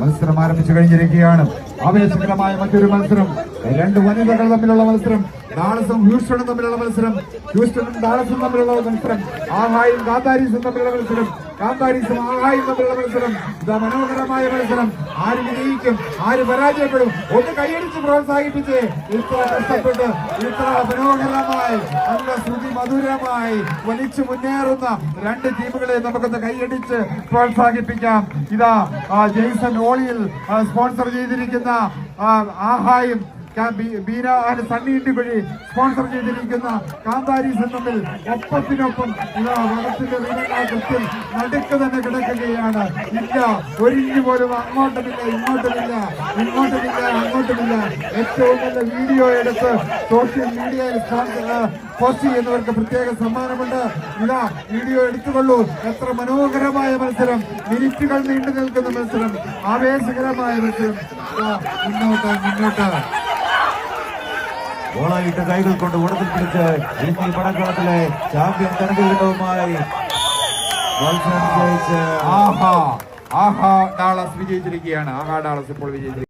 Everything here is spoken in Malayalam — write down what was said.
മത്സരം ആരംഭിച്ചു കഴിഞ്ഞിരിക്കുകയാണ്. ആവേശകരമായ മറ്റൊരു മത്സരം. രണ്ട് വനിതകൾ തമ്മിലുള്ള മത്സരം. ഡാളസും ഹ്യൂസ്റ്റണും തമ്മിലുള്ള മത്സരം. ഹ്യൂസ്റ്റണും ഡാളസും തമ്മിലുള്ള മത്സരം. ആഹായും കാതാരീസും തമ്മിലുള്ള മത്സരം. കാന്താരീസും ആഹായും തമ്മിലുള്ള മത്സരം. ഇതാ മനോഹരമായ മത്സരം. ആര് വിജയിക്കും ആര് പരാജയപ്പെടും ഒന്ന് കൈയടിച്ച് പ്രോത്സാഹിപ്പിച്ച് ഇത്ര കഷ്ടപ്പെട്ട് ഇത്ര മനോഹരമായി നല്ല ശ്രുതി മധുരമായി വലിച്ചു മുന്നേറുന്ന രണ്ട് ടീമുകളെ നമുക്കൊന്ന് കൈയടിച്ച് പ്രോത്സാഹിപ്പിക്കാം. ഇതാ ജെയ്സൺ ഓളിയിൽ സ്പോൺസർ ചെയ്തിരിക്കുന്ന ആഹായും Beena and Sunny Indikuzhi sponsor ചെയ്തിരിക്കുന്ന കാന്താരീസും എന്നതിൽ ഒപ്പത്തിനൊപ്പം ഇതാ വടത്തിന്റെ വീരനാകൃത്തിൽ നടുക്ക് തന്നെ കിടക്കുകയാണ്. ഇല്ല ഒരിഞ്ഞു പോലും അങ്ങോട്ടുമില്ല ഇങ്ങോട്ടുമില്ല ഇങ്ങോട്ടുമില്ല അങ്ങോട്ടുമില്ല. ഏറ്റവും നല്ല വീഡിയോ എടുത്ത് സോഷ്യൽ മീഡിയയിൽ പോസ്റ്റ് ചെയ്യുന്നവർക്ക് പ്രത്യേക സമ്മാനമുണ്ട്. ഇതാ വീഡിയോ എടുത്തുകൊള്ളൂ. എത്ര മനോഹരമായ മത്സരം. മിനിറ്റുകൾ നീണ്ടു നിൽക്കുന്ന മത്സരം. ആവേശകരമായ മത്സരം. മുന്നോട്ട് മുന്നോട്ട്. ഗോളായിട്ട് കൈകൾ കൊണ്ട് ഉടത്തിൽ പിടിച്ച് ഇടുക്കി പടക്കളത്തിലെ ചാമ്പ്യൻ കനകീടവുമായി മത്സരം ജയിച്ച് ആഹാ ആഹാ ഡാളസ് വിജയിച്ചിരിക്കുകയാണ് ആഹാ ഡാളസ് ഇപ്പോൾ വിജയിച്ചിരിക്കുകയാണ്